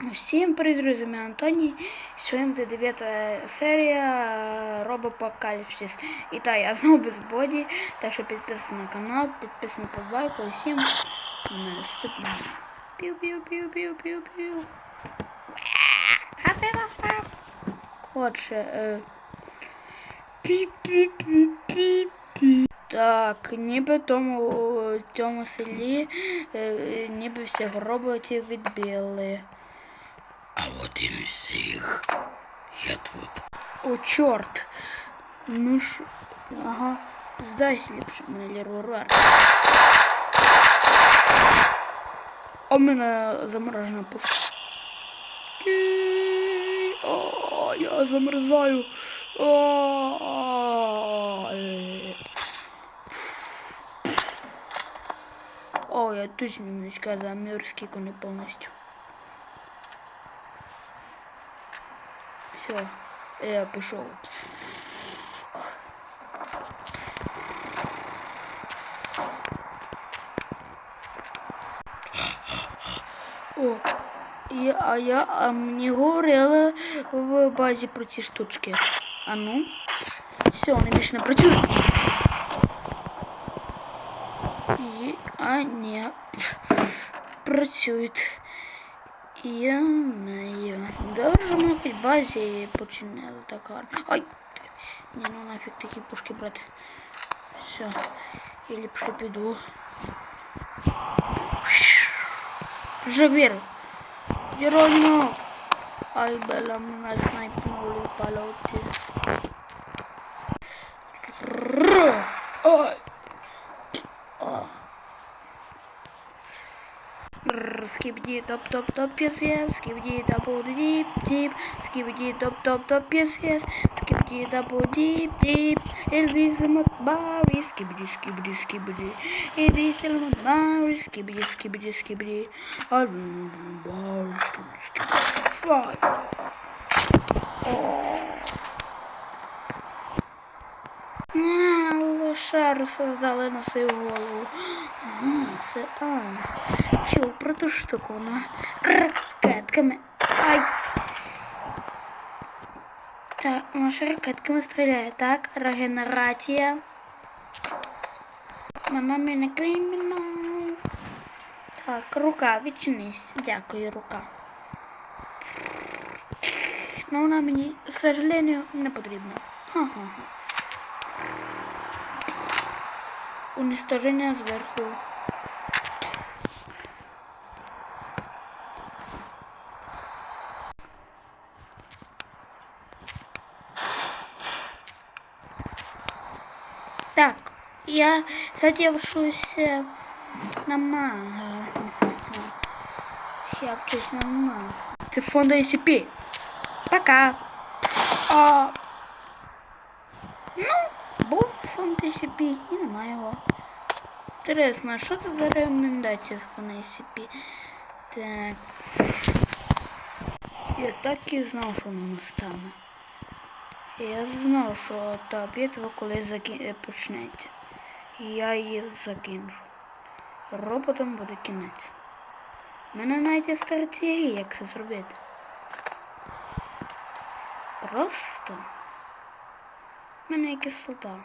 Всім привіт, друзі, мене Антоній. Сьогодні буде 9 серія Робопокаліпсис. І так, я знову без боді, так що підписуйтесь на канал, підписуйтесь на лайку всім наступного. Пів-пів-пів-пів-пів-пів. А ти настав? Отже, е... пі-пі-пі-пі-пі. Так, ніби тому в цьому селі е, ніби всіх роботів відбили. А от і не всіх. Я тут. О, чорт. Ну ж, ага, здайся ліпше, мене лірурар. А в мене заморожена пушка. Кі- О, я замерзаю. О, е. О, я точно немножко замерз, скільки не повністю. Все, я пішов. О, і, а я, а мені говорили в базі про ці штучки. А ну, все, вони більше не працюють. І, а ні, працюють. Я знаю. Добре, що ми хоч в базі починали так гарно. Ай! Ні, ну нафіг такі пушки брати. Все, я ліпше піду. Жавір! Геронимо! Ай, бела, мене снайпнули в польоті. Skip Skibidi top top top yes yes. Skip Skibidi double deep deep. Skibidi top top top yes yes. Skip Skibidi double deep deep. Elvis must marry. Skibidi skibidi skibidi. Elvis must marry. Skibidi skibidi skibidi. I'm born to fly. Создали на свою голову. Ага, це а. Чув про ту штуку, вона ракетками. Ай! Так, може ракетками стріляє, так? Регенерація. Мама мене кримінал. Так, рука, відчинись. Дякую, рука. Ну, вона мені, к сожалению, не потрібна. Ха-ха-ха. Уничтоження зверху. Так, я задержуся на мага. Я вчусь на мага. Це фонда SCP. Пока. А... Ну, був фонд SCP і немає його. Інтересно, а що це за рекомендація фонда SCP? Так. Я так і знав, що воно настане. Я знав, що та битва колись закі... е, почнеться. Я її закінчу. Роботом буде кінець. У мене навіть є стратегія, як це зробити. Просто в мене є кислота.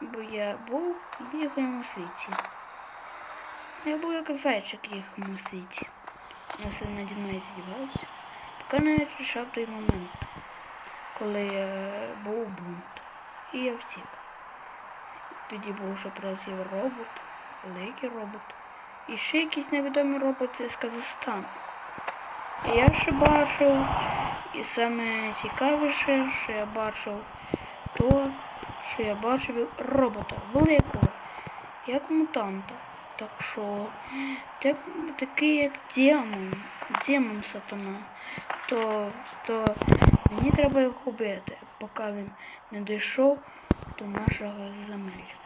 Бо я був в їхньому світі. Я був як зайчик в їхньому світі. Я все наді мною здівався. Поки не прийшов той момент коли е, був бунт. І я втік. Тоді був ще працював робот, великий робот. І ще якісь невідомі роботи з Казахстану. Я ще бачив, і саме цікавіше, що я бачив то, що я бачив робота великого, як мутанта. Так що так, такий як демон, демон сатана, то, то Мені треба його убити, поки він не дійшов до нашого земель.